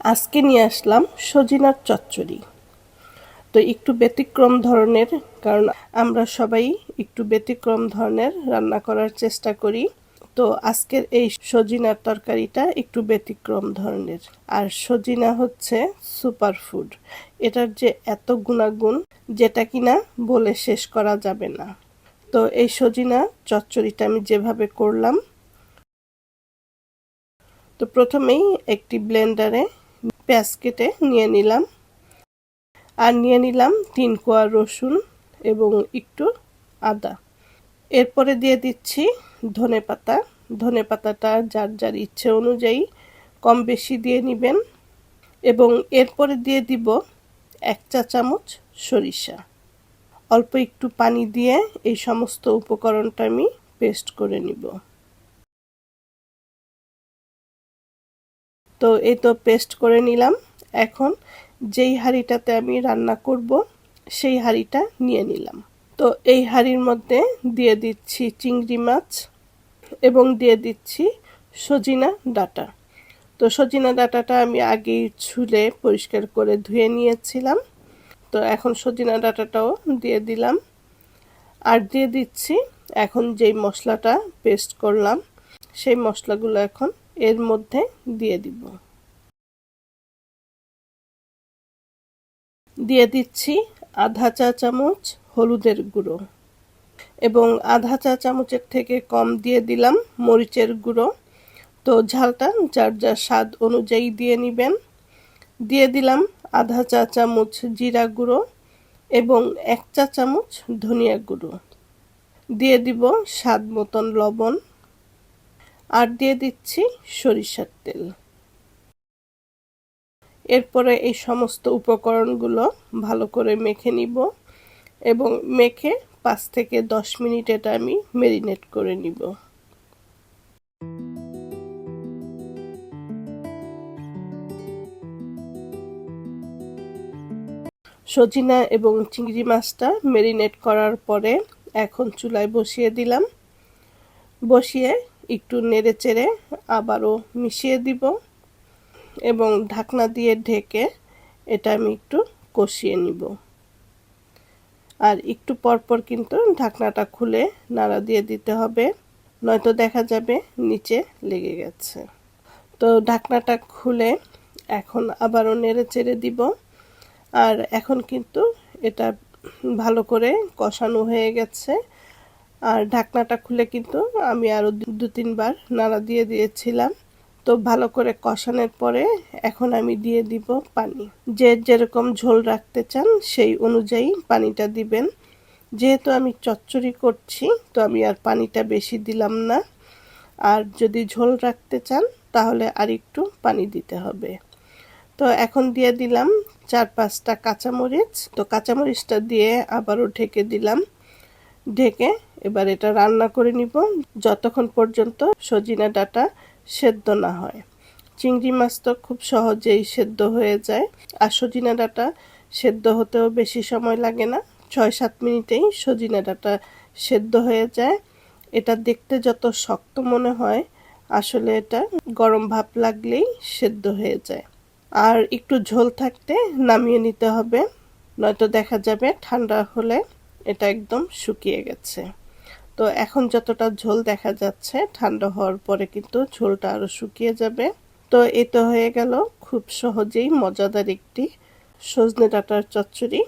আজকে নিয়ে আসলাম সজিনার চচ্চড়ি। তো একটু ব্যতিক্রম ধরনের, কারণ আমরা সবাই একটু ব্যতিক্রম ধরনের রান্না করার চেষ্টা করি। তো আজকের এই সজিনার তরকারিটা একটু ব্যতিক্রম ধরনের। আর সজিনা হচ্ছে সুপার ফুড এটার যে এত গুণাগুণ, যেটা কিনা বলে শেষ করা যাবে না। তো এই সজিনা চচ্চড়িটা আমি যেভাবে করলাম, তো প্রথমেই একটি ব্লেন্ডারে পেঁয়াজ কেটে নিয়ে নিলাম। আর নিয়ে নিলাম তিন কোয়া রসুন এবং একটু আদা। এরপরে দিয়ে দিচ্ছি ধনে পাতা। ধনে পাতাটা যার যার ইচ্ছে অনুযায়ী কম বেশি দিয়ে নেবেন এবং এরপরে দিয়ে দিব এক চা চামচ সরিষা। অল্প একটু পানি দিয়ে এই সমস্ত উপকরণটা আমি পেস্ট করে নিব। তো এই তো পেস্ট করে নিলাম। এখন যেই হাঁড়িটাতে আমি রান্না করব, সেই হাঁড়িটা নিয়ে নিলাম। তো এই হাঁড়ির মধ্যে দিয়ে দিচ্ছি চিংড়ি মাছ এবং দিয়ে দিচ্ছি সজিনা ডাটা। তো সজিনা ডাটাটা আমি আগেই ছুলে পরিষ্কার করে ধুয়ে নিয়েছিলাম। তো এখন সজিনা ডাটাটাও দিয়ে দিলাম। আর দিয়ে দিচ্ছি এখন যেই মশলাটা পেস্ট করলাম, সেই মশলাগুলো এখন এর মধ্যে দিয়ে দিব। দিয়ে দিচ্ছি আধা চা চামচ হলুদের গুঁড়ো এবং আধা চা চামচের থেকে কম দিয়ে দিলাম মরিচের গুঁড়ো। তো ঝালটা যার যার স্বাদ অনুযায়ী দিয়ে নেবেন। দিয়ে দিলাম আধা চা চামচ জিরা গুঁড়ো এবং এক চা চামচ ধনিয়া গুঁড়ো। দিয়ে দিব স্বাদ মতন লবণ। আর দিয়ে দিচ্ছি সরিষার তেল। এরপরে এই সমস্ত উপকরণগুলো ভালো করে মেখে নিব এবং মেখে পাঁচ থেকে দশ মিনিট এটা আমি মেরিনেট করে নিব। সজিনা এবং চিংড়ি মাছটা মেরিনেট করার পরে এখন চুলায় বসিয়ে দিলাম। বসিয়ে একটু নেড়ে চেড়ে আবারও মিশিয়ে দিব এবং ঢাকনা দিয়ে ঢেকে এটা আমি একটু কষিয়ে নিব। আর একটু পরপর কিন্তু ঢাকনাটা খুলে নাড়া দিয়ে দিতে হবে, নয়তো দেখা যাবে নিচে লেগে গেছে। তো ঢাকনাটা খুলে এখন আবারও নেড়ে চেড়ে দিব। আর এখন কিন্তু এটা ভালো করে কষানো হয়ে গেছে। আর ঢাকনাটা খুলে কিন্তু আমি আরও দু তিনবার নাড়া দিয়ে দিয়েছিলাম। তো ভালো করে কষানোর পরে এখন আমি দিয়ে দিব পানি। যে যেরকম ঝোল রাখতে চান সেই অনুযায়ী পানিটা দিবেন। যেহেতু আমি চচ্চড়ি করছি, তো আমি আর পানিটা বেশি দিলাম না। আর যদি ঝোল রাখতে চান তাহলে আর একটু পানি দিতে হবে। তো এখন দিয়ে দিলাম চার পাঁচটা কাঁচামরিচ। তো কাঁচামরিচটা দিয়ে আবারও ঢেকে দিলাম। ঢেকে এবার এটা রান্না করে নিব। যতক্ষণ পর্যন্ত সজিনা ডাটা সেদ্ধ না হয়। চিংড়ি মাছ তো খুব সহজেই সেদ্ধ হয়ে যায়। আর সজিনা ডাটা সেদ্ধ হতেও বেশি সময় লাগে না। ছয় সাত মিনিটেই সজিনা ডাটা সেদ্ধ হয়ে যায়। এটা দেখতে যত শক্ত মনে হয়, আসলে এটা গরম ভাব লাগলেই সেদ্ধ হয়ে যায়। আর একটু ঝোল থাকতে নামিয়ে নিতে হবে, নয়তো দেখা যাবে ঠান্ডা হলে এটা একদম শুকিয়ে গেছে। তো এখন যতটা ঝোল দেখা যাচ্ছে, ঠান্ডা হওয়ার পরে কিন্তু ঝোলটা আরও শুকিয়ে যাবে। তো এই তো হয়ে গেল খুব সহজেই মজাদার একটি সজনে ডাটার চচ্চড়ি।